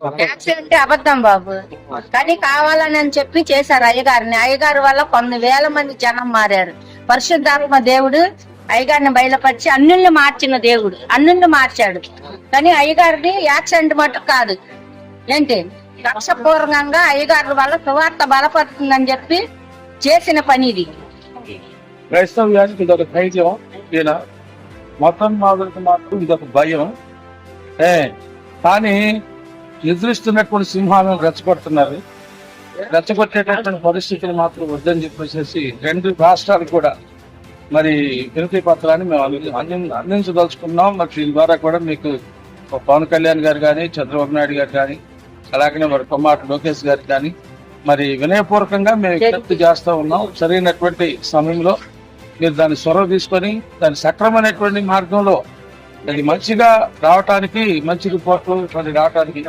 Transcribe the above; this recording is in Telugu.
ట్యాక్స్ అంటే అబద్ధం బాబు. కానీ కావాలని అని చెప్పి చేశారు అయ్యగారిని. అయ్యగారి వల్ల కొన్ని వేల మంది జనం మారారు. పరిశుద్ధాత్మ దేవుడు అయ్యగారిని బయలుపరిచి అన్నుల్ని మార్చిన దేవుడు. అన్నుల్ని మార్చాడు. కానీ అయ్యగారిని యాక్సిడెంట్ మటు కాదు. ఏంటి? లక్ష్యపూర్వకంగా అయ్యగారి వల్ల సువార్త బలపడుతుందని చెప్పి చేసిన పని ఇది. క్రైస్తవ్యానికి ఇదొక ధైర్యం. ఈయన మొత్తం మాదిరికి మాత్రం ఇదొక భయం. ఏ కానీ నిద్రిస్తున్నటువంటి సింహాలను రెచ్చగొడుతున్నారు. రెచ్చగొట్టేటటువంటి పరిస్థితులు మాత్రం వద్దని చెప్పేసి రెండు రాష్ట్రాలు కూడా మరి వినతి పత్రాన్ని మేము అంది- అందించదలుచుకున్నాం. మరి దీని ద్వారా కూడా మీకు పవన్ కళ్యాణ్ గారు కానీ చంద్రబాబు నాయుడు గారు కానీ అలాగనే మరి కొమ్మాట లోకేష్ గారు కానీ మరి వినయపూర్వకంగా మేము విజ్ఞప్తి చేస్తూ ఉన్నాం. సరైనటువంటి సమయంలో మీరు దాన్ని సొరవ తీసుకొని దాని సక్రమైనటువంటి మార్గంలో అది మంచిగా రావటానికి మంచి రిపోర్ట్లు రావటానికి